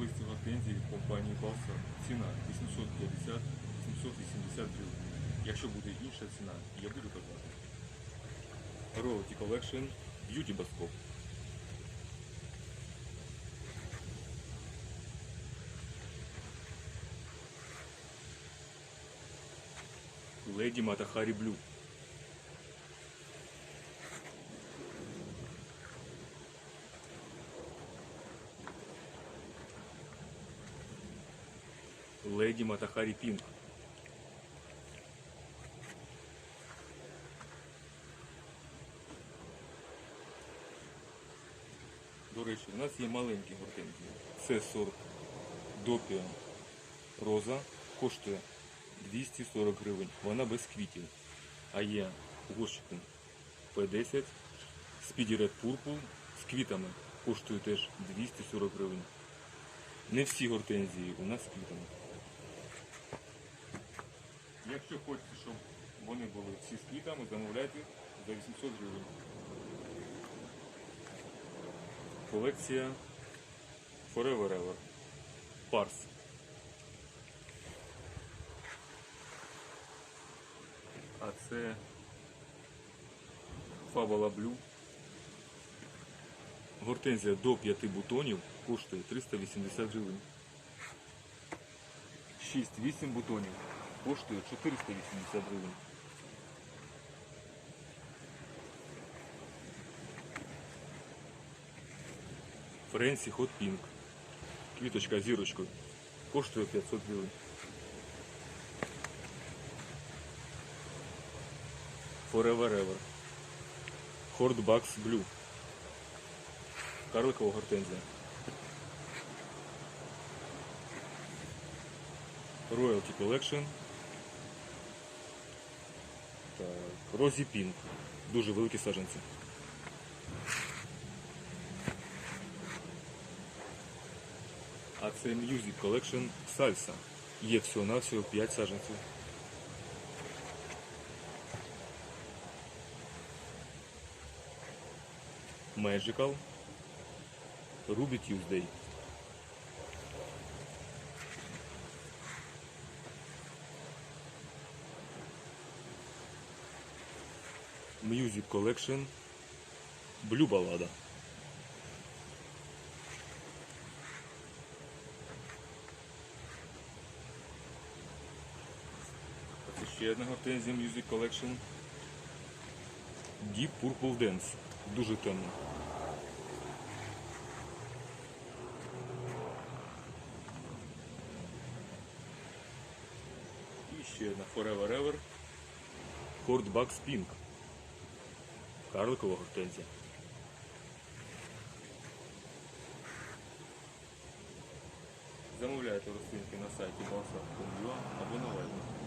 листі гортензії від компанії Балса. Ціна 850-780 гривень. Якщо буде інша ціна, я буду казати. Royalty Collection Beauty Баскоп. Леді Матахарі Блю. Леді Матахарі Пінк. До речі, у нас є маленькі гортензії. Це сорт Допіа Роза. Коштує 240 гривень. Вона без квітів. А є горщики P10 Speedy Red Purple з квітами. Коштує теж 240 гривень. Не всі гортензії у нас з квітами. Якщо хочете, щоб вони були всі з квітами, замовляйте за 800 гривень. Колекція Forever Ever. Парс. А це Фабала Блю. Гортензія до 5 бутонів коштує 380 гривень. 6-8 бутонів коштує 480 гривень. Френсі Hot Pink. Квіточка зірочкою. Коштує 500 гривень. Forever Ever. Hordbugs Blue. Карликова гортензія. Royalty Collection. Розі Pink. Дуже великі саджанці. А це Music Collection Salsa. Є всього-навсього 5 саджанців. Magical. Ruby Tuesday. Music Collection. Blue Балада. Ще одна гортензія Music Collection. Deep Purple Dance. Дуже темно. І ще одна Forever Ever. Hordbugs Pink. Карликова гортензія. Замовляйте рослинки на сайті balsa.com.ua або на вайбі.